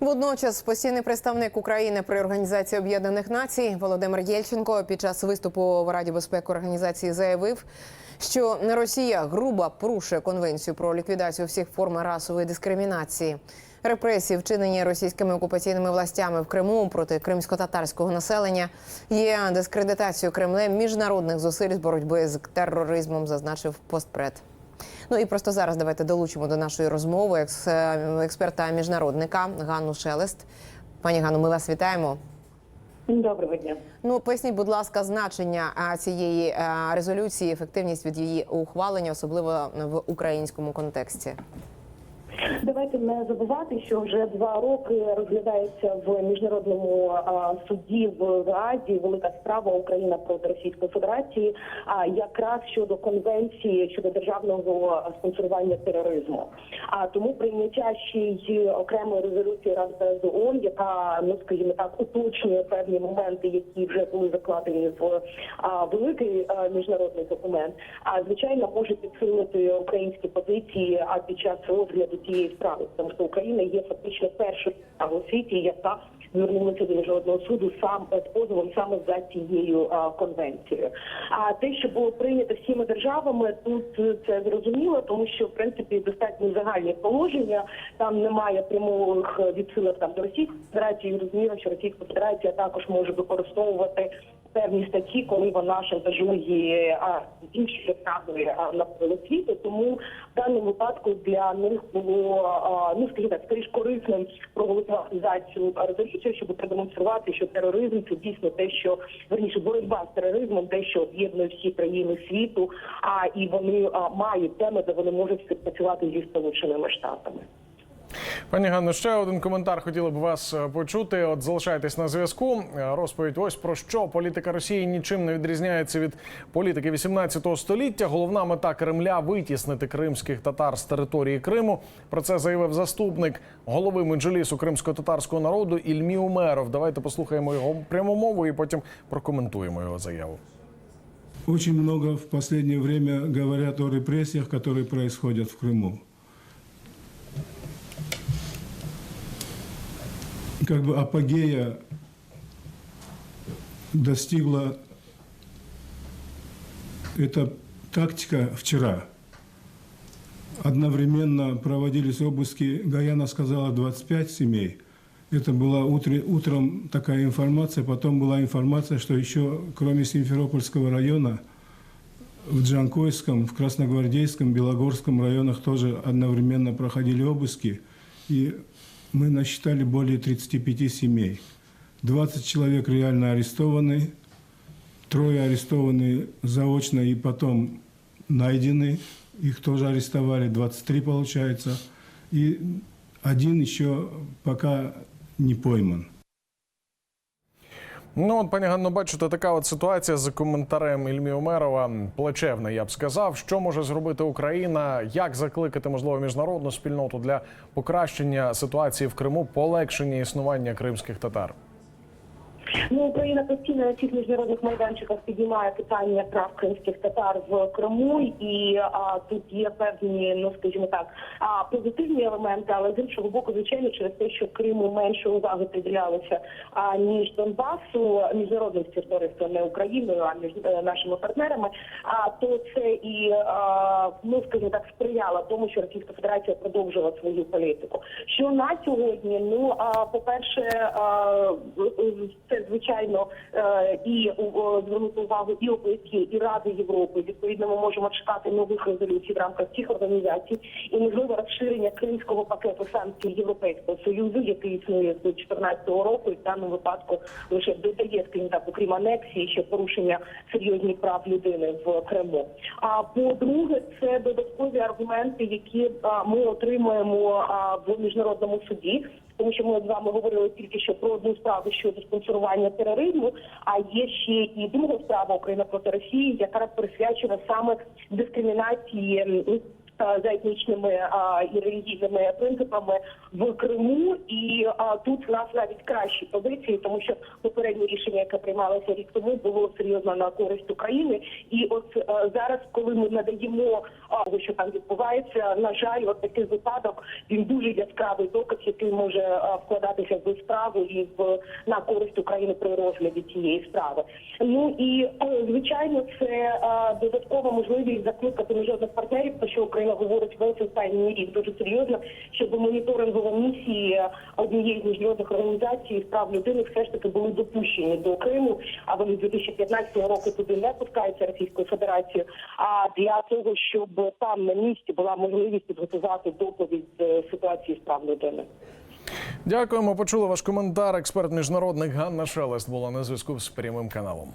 Водночас постійний представник України при організації Об'єднаних Націй Володимир Єльченко під час виступу в Раді безпеки організації заявив, що Росія грубо порушує конвенцію про ліквідацію всіх форм расової дискримінації. Репресії, вчинені російськими окупаційними властями в Криму проти кримсько-татарського населення, є дискредитацією Кремлем міжнародних зусиль з боротьби з тероризмом, зазначив постпред. Ну і просто зараз давайте долучимо до нашої розмови екс- е, експерта міжнародника Ганну Шелест. Пані Ганну, ми вас вітаємо. Доброго дня. Ну поясніть, будь ласка, значення цієї резолюції, ефективність від її ухвалення, особливо в українському контексті. Давайте не забувати, що вже два роки розглядається в міжнародному суді в Гаазі велика справа Україна проти Російської Федерації, а якраз щодо конвенції щодо державного спонсорування тероризму. А тому прийняття ще й окремої резолюції Ради ООН, яка ну скажімо так уточнює певні моменти, які вже були закладені в великий міжнародний документ. А звичайно може підсилити українські позиції. А під час розгляду цієї справи, тому що Україна є фактично першою у світі, яка звернулася до міжнародного суду сам з позовом саме за цією а, конвенцією. А те, що було прийнято всіма державами, тут е, це зрозуміло, тому що в принципі достатньо загальні положення. Там немає прямих відсилок там до Російської Федерації. І Розуміло, що Російська Федерація також може використовувати певні статті, коли вона шантажує а, інші а, навколо світу. Тому в даному випадку для них було а, ну скажімо так, скоріш корисним проголосувати за цю резолюцію, щоб продемонструвати, що тероризм це дійсно те, що верніше боротьба з тероризмом, те, що об'єднує всі країни світу. А і вони а, мають теми, де вони можуть співпрацювати зі сполученими штатами. Пані Ганно, ще один коментар хотіли б вас е, почути. От залишайтесь на зв'язку. Е, Розповідь ось про що політика Росії нічим не відрізняється від політики 18 століття. Головна мета Кремля витіснити кримських татар з території Криму. Про це заявив заступник голови меджлісу кримсько-татарського народу Ільмі Умеров. Давайте послухаємо його пряму мову і потім прокоментуємо його заяву. Очень много в последнее время говорят о репрессиях, которые происходят в Крыму. Как бы апогея достигла эта тактика вчера. Одновременно проводились обыски, Гаяна сказала 25 семей. Это была утре- утром такая информация, потом была информация, что еще кроме Симферопольского района в Джанкойском, в Красногвардейском, Белогорском районах тоже одновременно проходили обыски. И мы насчитали более 35 семей. 20 человек реально арестованы, трое арестованы заочно и потом найдены. Их тоже арестовали, 23 получается. И один еще пока не пойман. Ну, от, пані Ганно, бачите, така от ситуація з коментарем Ільмі Омерова. плечевна. я б сказав. Що може зробити Україна? Як закликати можливо міжнародну спільноту для покращення ситуації в Криму, полегшення існування кримських татар? Ну, Україна постійно на цих міжнародних майданчиках піднімає питання прав кримських татар в Криму, і а, тут є певні, ну скажімо так, а, позитивні елементи, але з іншого боку, звичайно, через те, що Криму менше уваги приділялося а, ніж Донбасу, міжнародним співтовариством, не Україною, а між е, нашими партнерами. А то це і а, ну скажімо так сприяло тому, що Російська Федерація продовжила свою політику. Що на сьогодні, ну а по перше, це звичайно е, і звернути увагу і ОБСЄ, і Ради Європи. Відповідно, ми можемо чекати нових резолюцій в рамках цих організацій і можливо розширення кримського пакету санкцій Європейського союзу, який існує з 2014 року, і в даному випадку лише додає, скажімо так, окрім анексії, ще порушення серйозних прав людини в Криму. А по-друге, це додаткові аргументи, які ми отримуємо в міжнародному суді. Тому що ми з вами говорили тільки що про одну справу щодо спонсорування тероризму. А є ще і друга справа Україна проти Росії, яка присвячена саме дискримінації за етнічними і релігійними принципами в Криму, і тут в нас навіть кращі позиції, тому що попереднє рішення, яке приймалося рік тому, було серйозно на користь України. І от зараз, коли ми надаємо що там відбувається, на жаль, от такий випадок він дуже яскравий доказ, який може вкладатися в справу і в на користь України при розгляді цієї справи. Ну і звичайно, це додаткова можливість закликати міжнародних партнерів, про що Україна говорить весь останній рік дуже серйозно, щоб моніторингові місії однієї з міжнародних організацій з прав людини все ж таки були допущені до Криму. А вони з 2015 року туди не пускаються Російською Федерацією. А для того, щоб там на місці була можливість підготувати доповідь з ситуації з прав людини. Дякуємо. Почули ваш коментар. Експерт міжнародник Ганна Шелест була на зв'язку з прямим каналом.